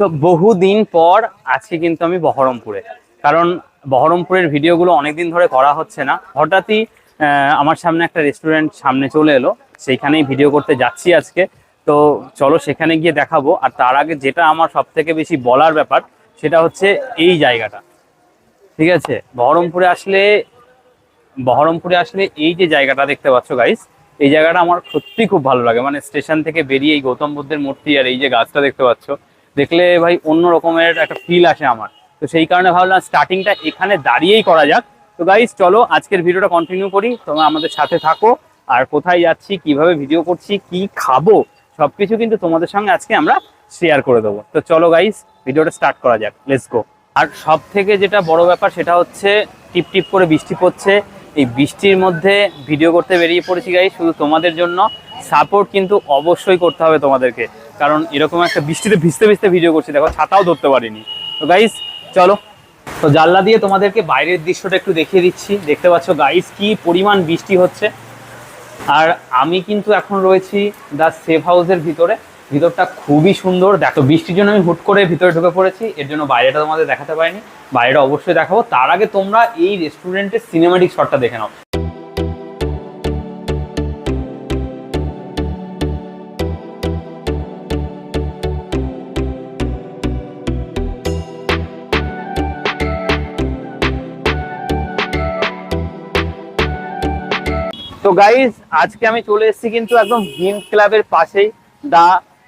তো বহুদিন পর আজকে কিন্তু আমি বহরমপুরে। কারণ বহরমপুরের ভিডিওগুলো অনেকদিন ধরে করা হচ্ছে না। হঠাৎই আমার সামনে একটা রেস্টুরেন্ট সামনে চলে এলো। সেইখানেই ভিডিও করতে যাচ্ছি আজকে। তো চলো সেখানে গিয়ে দেখাবো। আর তার আগে যেটা আমার সব থেকে বেশি বলার ব্যাপার, সেটা হচ্ছে এই জায়গাটা। ঠিক আছে? বহরমপুরে আসলে বহরমপুরে আসলে এই যে জায়গাটা দেখতে পাচ্ছ গাইস এই জায়গাটা আমার সত্যি খুব ভালো লাগে। মানে স্টেশন থেকে বেরিয়ে এই গৌতম বুদ্ধের মূর্তি আর এই যে গাছটা দেখতে পাচ্ছ দেখলে ভাই অন্য রকমের একটা ফিল আসে আমার। তো সেই কারণে ভাবলাম স্টার্টিংটা এখানে দাঁড়িয়েই করা যাক। তো গাইস চলো আজকের ভিডিওটা কন্টিনিউ করি। তোমরা আমাদের সাথে থাকো। আর কোথায় যাচ্ছি, কীভাবে ভিডিও করছি, কি খাব, সবকিছু কিন্তু তোমাদের সঙ্গে আজকে আমরা শেয়ার করে দেবো। তো চলো গাইস ভিডিওটা স্টার্ট করা যাক। লেটস গো আর সব থেকে যেটা বড় ব্যাপার, সেটা হচ্ছে টিপ টিপ করে বৃষ্টি পড়ছে। এই বৃষ্টির মধ্যে ভিডিও করতে বেরিয়ে পড়েছি গাই শুধু তোমাদের জন্য। সাপোর্ট কিন্তু অবশ্যই করতে হবে তোমাদেরকে। কারণ এরকম একটা বৃষ্টিতে ভিজতে ভিজতে ভিডিও করছি, দেখো ছাতাও ধরতে পারিনি। তো গাইস চলো। তো জানলা দিয়ে তোমাদেরকে বাইরের দৃশ্যটা একটু দেখিয়ে দিচ্ছি। দেখতে পাচ্ছ গাইস কি পরিমাণ বৃষ্টি হচ্ছে। আর আমি কিন্তু এখন রয়েছি দ্য সেফ হাউসের ভিতরে। ভিতরটা খুবই সুন্দর। দেখো, বৃষ্টির জন্য আমি হুট করে ভিতরে ঢুকে পড়েছি। এর জন্য বাইরেটা তোমাদের দেখাতে পারিনি। বাইরেটা অবশ্যই দেখাবো। তার আগে তোমরা এই রেস্টুরেন্টের সিনেমাটিক শটটা দেখে নাও। তো গাইজ আজকে আমি চলে এসেছি কিন্তু একদম হিম ক্লাবের পাশেই the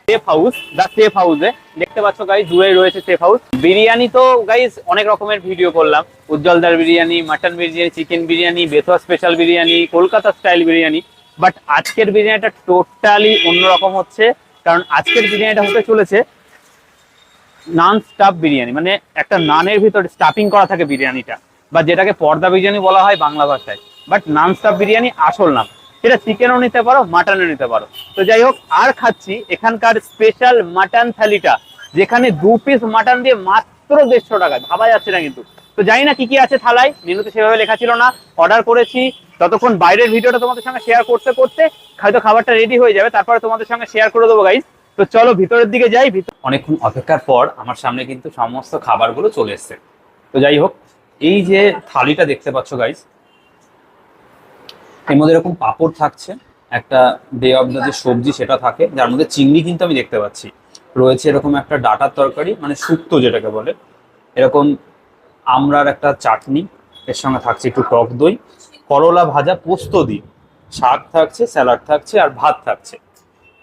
safe house the safe হাউসে দেখতে পাচ্ছ গাইজ দূরে রয়েছে সেফ হাউস বিরিয়ানি তো গাইজ অনেক রকমের ভিডিও করলাম। উজ্জ্বলদার biryani mutton biryani chicken biryani, Bethua special biryani, Kolkata style biryani. But আজকের বিরিয়ানিটা টোটালি অন্যরকম হচ্ছে, কারণ আজকের বিরিয়ানিটা হতে চলেছে নান স্টাফ বিরিয়ানি। মানে একটা নানের ভিতরে স্টাফিং করা থাকে বিরিয়ানিটা, বা যেটাকে পর্দা বিরিয়ানি বলা হয় বাংলা ভাষায়। বাট নান স্টাফ বিরিয়ানি আসল নাম। সেটা চিকেনও নিতে পারো মাটনও নিতে পারো। তো যাই হোক, আর খাচ্ছি এখানকার স্পেশাল মাটন থালিটা, যেখানে দু পিস মাটন দিয়ে মাত্র দেড়শো টাকা। ভাবা যাচ্ছে না কিন্তু। তো জানি না কি কি আছে থালায়, মেনুতে সেভাবে লেখা ছিল না। অর্ডার করেছি, ততক্ষণ বাইরের ভিডিওটা তোমাদের সঙ্গে শেয়ার করতে করতে, হয়তো খাবারটা রেডি হয়ে যাবে, তারপরে তোমাদের সঙ্গে শেয়ার করে দেবো গাইজ তো চলো, ভিতরের দিকে যাই, ভিতর অনেকক্ষণ অপেক্ষার পর আমার সামনে কিন্তু সমস্ত খাবারগুলো চলে এসছে। তো যাই হোক, এই যে থালিটা দেখতে পাচ্ছ গাইজ এর মধ্যে এরকম পাপড় থাকছে, একটা ডে অফ দ্য যে সবজি সেটা থাকে, যার মধ্যে চিংড়ি কিন্তু আমি দেখতে পাচ্ছি। রয়েছে এরকম একটা ডাটার তরকারি মানে শুক্তো যেটাকে বলে। এরকম আমরার একটা চাটনি, এর সঙ্গে থাকছে একটু টক দই, করলা ভাজা, পোস্ত দিয়ে। শাক থাকছে, স্যালাড থাকছে, আর ভাত থাকছে।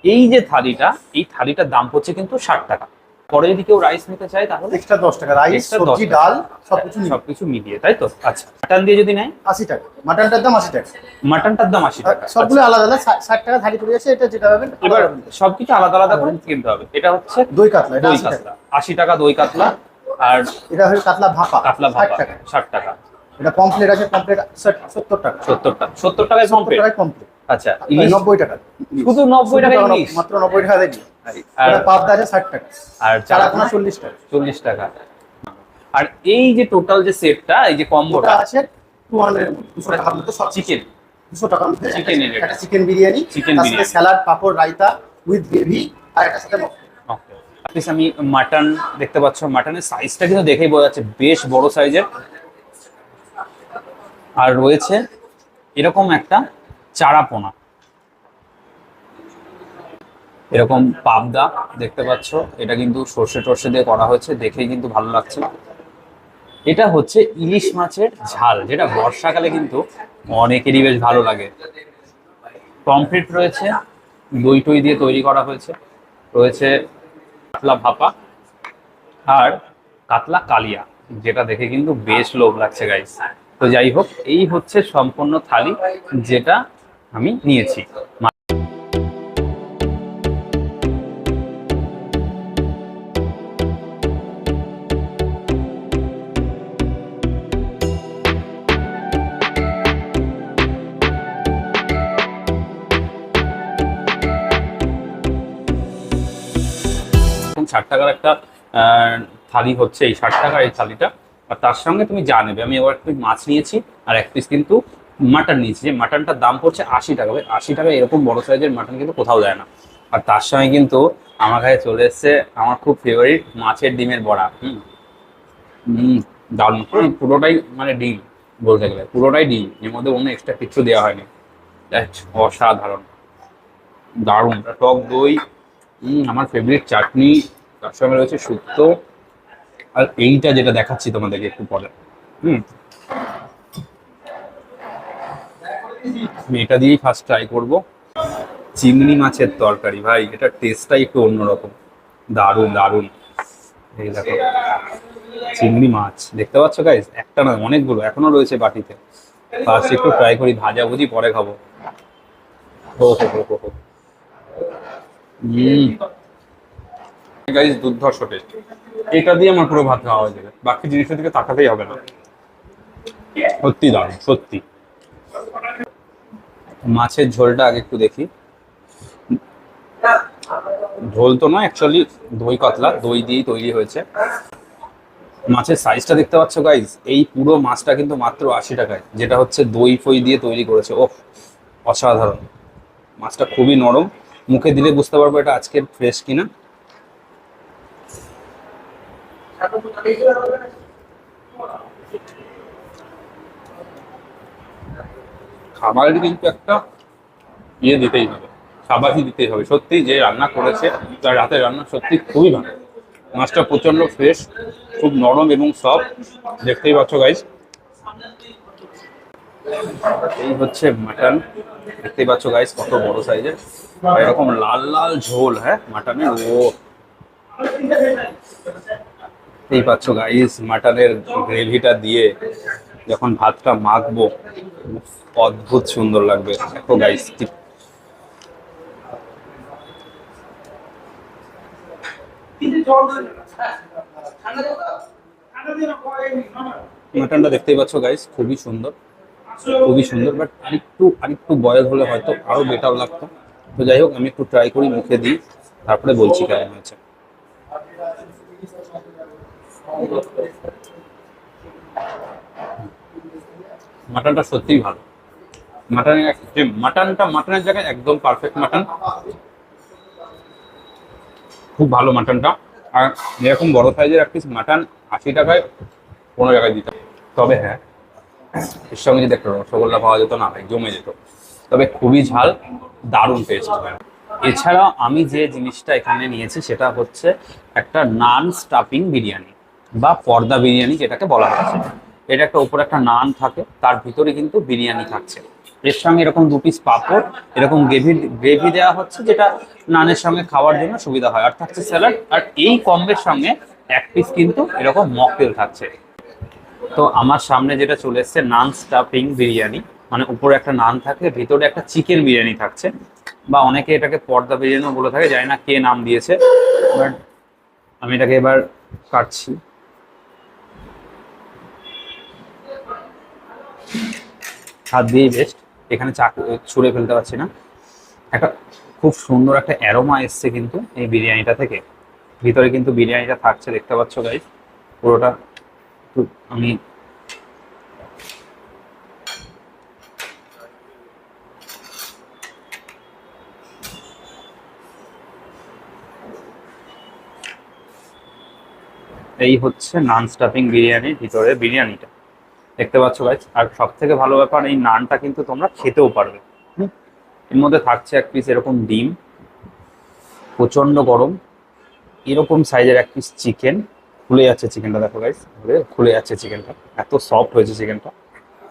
এই যে থালিটা, এই থালিটার দাম পড়ছে কিন্তু ষাট টাকা। পরে যদি কেউ রাইস নিতে চায় তাহলে এক্সট্রা দশ টাকা রাইস সবজি ডাল সবকিছু সবকিছু মিলিয়ে তাই তো? আচ্ছা মাটন দিয়ে যদি নেয়? আশি টাকা। মাটনটার দাম আশি টাকা। মাটনটার দাম আশি টাকা। সবগুলো আচ্ছা। আলাদা আলাদা ষাট- টাকা থালি পড়ে যাচ্ছে এটা যেটা হবে এবার সবকিছু আলাদা আলাদা করে কিনতে হবে। এটা হচ্ছে দই কাতলা দই কাতলা। আশি টাকা দই কাতলা আর এটা হচ্ছে কাতলা ভাপা কাতলা ভাপা টাকা। ষাট টাকা। এটা পমপ্লেট আছে পমপ্লেট সত্তর টাকা। সত্তর টাকা সত্তর টাকায় কমপ্লিট আচ্ছা নব্বই টাকা। শুধু নব্বই টাকা মাত্র নব্বই টাকা দেখি। আর এটা পাবদা আছে ষাট টাকা। আর চারা চারা চল্লিশ টাকা। চল্লিশ টাকা। আর এই যে টোটাল যে সেটটা এই যে কম্বোটা আছে টু হান্ড্রেড দুশো মধ্যে সব চিকেন দুশো টাকার মধ্যে Chicken একটা chicken biryani biryani. Salad papad raita with gravy আর একটা সাথে প্লিজ আমি মাটন দেখতে পাচ্ছ মাটনের সাইজটা কিন্তু দেখেই বোঝা যাচ্ছে বেশ বড় সাইজের আর রয়েছে এরকম একটা চারাপোনা এরকম পাবদা দেখতে পাচ্ছ। এটা কিন্তু সর্ষে টর্ষে দিয়ে করা হয়েছে, দেখেই কিন্তু ভালো লাগছে। এটা হচ্ছে ইলিশ মাছের ঝাল, যেটা বর্ষাকালে কিন্তু অনেকেরই বেশ ভালো লাগে। কমপ্লিট রয়েছে, দই টই দিয়ে তৈরি করা হয়েছে। রয়েছে কাতলা ভাপা আর কাতলা কালিয়া, যেটা দেখে কিন্তু বেশ লোভ লাগছে গাইস তো যাই হোক, এই হচ্ছে সম্পূর্ণ থালি, যেটা আমি নিয়েছি। ষাট টাকার একটা থালি হচ্ছে এই ষাট টাকার এই থালিটা। আর তার সঙ্গে তুমি যা নেবে। আমি এবার মাছ নিয়েছি আর এক পিস কিন্তু মাটন নিয়েছি। যে মাটনটার দাম পড়ছে আশি টাকা। ভাই আশি টাকা এরকম বড় সাইজের মাটন কিন্তু কোথাও দেয় না। আর তার সঙ্গে কিন্তু আমার কাছে চলে এসছে আমার খুব ফেভারিট মাছের ডিমের বড়া। হুম। হুম দারুণ। পুরোটাই মানে ডিম বলতে গেলে। পুরোটাই ডিম। এর মধ্যে অন্য এক্সট্রা কিছু দেওয়া হয়নি। অসাধারণ। দারুণ। টক দই আমার ফেভারিট চাটনি তার সঙ্গে রয়েছে শুক্তো আর এইটা যেটা দেখাচ্ছি তোমাদেরকে একটু পরে। হুম। এটা দিয়েই ফার্স্ট ট্রাই করব। চিংড়ি মাছের তরকারি, ভাই, এটা টেস্টটাই একটু অন্যরকম। দারুণ দারুণ। এই দেখো, চিংড়ি মাছ। দেখতে পাচ্ছ গাইস একটা নয়, অনেকগুলো এখনও রয়েছে বাটিতে। ফার্স্ট একটু ট্রাই করি, ভাজা ভুজি, পরে খাব। গাইস দুর্ধর্ষ টেস্ট এটা দিয়ে আমার পুরো ভাত খাওয়া হয়ে যাবে। বাকি জিনিসের দিকে তাকাতেই হবে না। সত্যি দারুণ, সত্যি। মাছের ঝোলটা আগে একটু দেখি। ঝোল তো নয় অ্যাকচুয়ালি দই কাতলা, দই দিয়েই তৈরি হয়েছে। মাছের সাইজটা দেখতে পাচ্ছ গাইজ এই পুরো মাছটা কিন্তু মাত্র আশি টাকায়, যেটা হচ্ছে দই ফই দিয়ে তৈরি করেছে। ও অসাধারণ। মাছটা খুবই নরম। মুখে দিলে বুঝতে পারব এটা আজকের ফ্রেশ কিনা। খাবারের কিন্তু একটা ইয়ে দিতেই হবে সাবাসই দিতেই হবে। সত্যি যে রান্না করেছে, তার রাতের রান্না সত্যি খুবই ভালো। মাছটা প্রচণ্ড ফ্রেশ খুব নরম এবং সফট দেখতেই পাচ্ছ গাইজ এই হচ্ছে মাটন দেখতেই পাচ্ছ গাইজ কত বড় সাইজের এরকম লাল লাল ঝোল হ্যাঁ মাটনের ও। এই পাচ্ছ গাইস মাটনের গ্রেভিটা দিয়ে যখন ভাতটা মাখবো অদ্ভুত সুন্দর লাগবে। দেখো গাইস মাটনটা দেখতেই পাচ্ছ গাইস খুবই সুন্দর। খুবই সুন্দর বাট আরেকটু আরেকটু বয়েল হলে হয়তো আরও বেটার লাগতো। তো যাই হোক, আমি একটু ট্রাই করি, মুখে দিই, তারপরে বলছি কেমন হয়েছে। মাটনটা সত্যিই ভালো। মাটনের যে মাটনটা মাটনের জায়গায় একদম পারফেক্ট মাটন। খুব ভালো মাটনটা। আর এরকম বড় সাইজের এক পিস মাটন আশি টাকায় পনেরো টাকায় দিতে তবে হ্যাঁ এর সঙ্গে যদি একটা রসগোল্লা পাওয়া যেত না, ভাই, জমে যেত। তবে খুবই ঝাল, দারুণ টেস্ট এছাড়াও আমি যে জিনিসটা এখানে নিয়েছি, সেটা হচ্ছে একটা নান স্টাফিং বিরিয়ানি। বা পর্দা বিরিয়ানি যেটাকে বলা হচ্ছে এটা একটা উপরে একটা নান থাকে, তার ভিতরে কিন্তু বিরিয়ানি থাকছে। এর সঙ্গে এরকম দু পিস পাঁপড়, এরকম গ্রেভি গ্রেভি দেওয়া হচ্ছে যেটা নানের সঙ্গে খাওয়ার জন্য সুবিধা হয়। আর থাকছে স্যালাড, আর এই কম্বের সঙ্গে এক পিস কিন্তু এরকম মকটেল থাকছে। তো আমার সামনে যেটা চলে এসছে, নান স্টাফিং বিরিয়ানি। মানে উপরে একটা নান থাকে, ভিতরে একটা চিকেন বিরিয়ানি থাকছে। বা অনেকে এটাকে পর্দা বিরিয়ানিও বলে থাকে, জানি না কে নাম দিয়েছে বাট আমি এটাকে এবার কাটছি। হাত দিয়েই বেস্ট এখানে চা ছুঁড়ে ফেলতে পারছি না। একটা খুব সুন্দর একটা অ্যারোমা এসছে কিন্তু এই বিরিয়ানিটা থেকে। ভিতরে কিন্তু বিরিয়ানিটা থাকছে, দেখতে পাচ্ছ গাইজ পুরোটা আমি এই হচ্ছে নান স্টাফিং বিরিয়ানির ভিতরে বিরিয়ানিটা। দেখতে পাচ্ছ গাইজ আর সব থেকে ভালো ব্যাপার, এই নানটা কিন্তু তোমরা খেতেও পারবে? এর মধ্যে থাকছে এক পিস এরকম ডিম প্রচণ্ড গরম। এরকম সাইজের এক পিস চিকেন খুলে যাচ্ছে চিকেনটা দেখো গাইস খুলে যাচ্ছে চিকেনটা এত সফট হয়েছে চিকেনটা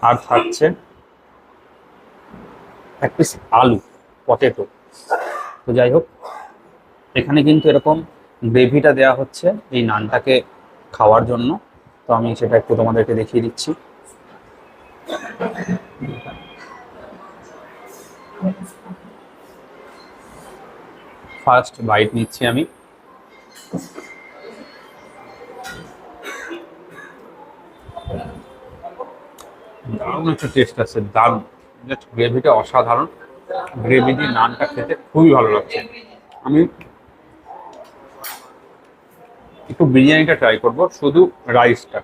আর থাকছে এক পিস আলু পটেটো তো যাই হোক, এখানে কিন্তু এরকম গ্রেভিটা দেওয়া হচ্ছে এই নানটাকে খাওয়ার জন্য। তো আমি সেটা একটু তোমাদেরকে দেখিয়ে দিচ্ছি। ফার্স্ট বাইট নিচ্ছি আমি। দারুণ একটা টেস্ট আছে দারুণ জাস্ট গ্রেভিটা অসাধারণ। গ্রেভি দিয়ে নানটা খেতে খুবই ভালো লাগছে। আমি একটু বিরিয়ানিটা ট্রাই করব, শুধু রাইসটা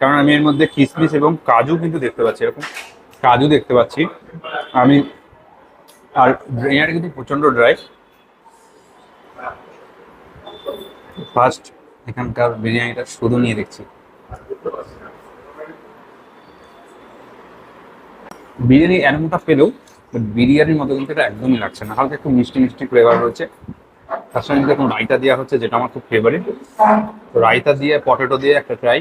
কারণ আমি এর মধ্যে কিশমিশ এবং কাজু কিন্তু দেখতে পাচ্ছি, এরকম কাজু দেখতে পাচ্ছি। আমি আর বিরিয়ানিটা কিন্তু প্রচণ্ড ড্রাই ফার্স্ট এখানকার বিরিয়ানিটা শুধু নিয়ে দেখছি। বিরিয়ানি এরকমটা পেলেও বাট বিরিয়ানির মতো কিন্তু এটা একদমই লাগছে না। হালকা একটু মিষ্টি মিষ্টি ফ্লেভার রয়েছে। তার সঙ্গে দেখুন রায়তা দেওয়া হচ্ছে, যেটা আমার খুব ফেভারিট রায়তা দিয়ে পটেটো দিয়ে একটা ট্রাই